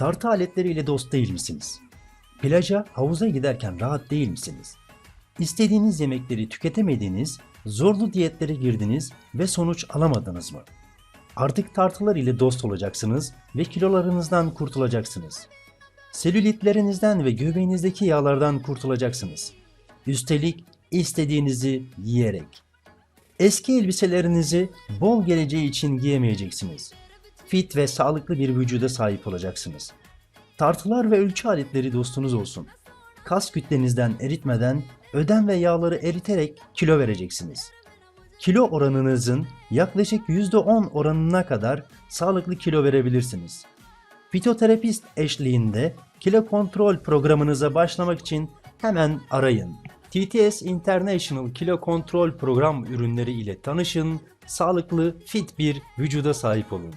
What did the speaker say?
Tartı aletleriyle dost değil misiniz? Plaja, havuza giderken rahat değil misiniz? İstediğiniz yemekleri tüketemediniz, zorlu diyetlere girdiniz ve sonuç alamadınız mı? Artık tartılar ile dost olacaksınız ve kilolarınızdan kurtulacaksınız. Selülitlerinizden ve göbeğinizdeki yağlardan kurtulacaksınız. Üstelik istediğinizi yiyerek. Eski elbiselerinizi bol geleceği için giyemeyeceksiniz. Fit ve sağlıklı bir vücuda sahip olacaksınız. Tartılar ve ölçü aletleri dostunuz olsun. Kas kütlenizden eritmeden ödem ve yağları eriterek kilo vereceksiniz. Kilo oranınızın yaklaşık %10 oranına kadar sağlıklı kilo verebilirsiniz. Fitoterapist eşliğinde kilo kontrol programınıza başlamak için hemen arayın. TTS International Kilo Kontrol Program ürünleri ile tanışın, sağlıklı, fit bir vücuda sahip olun.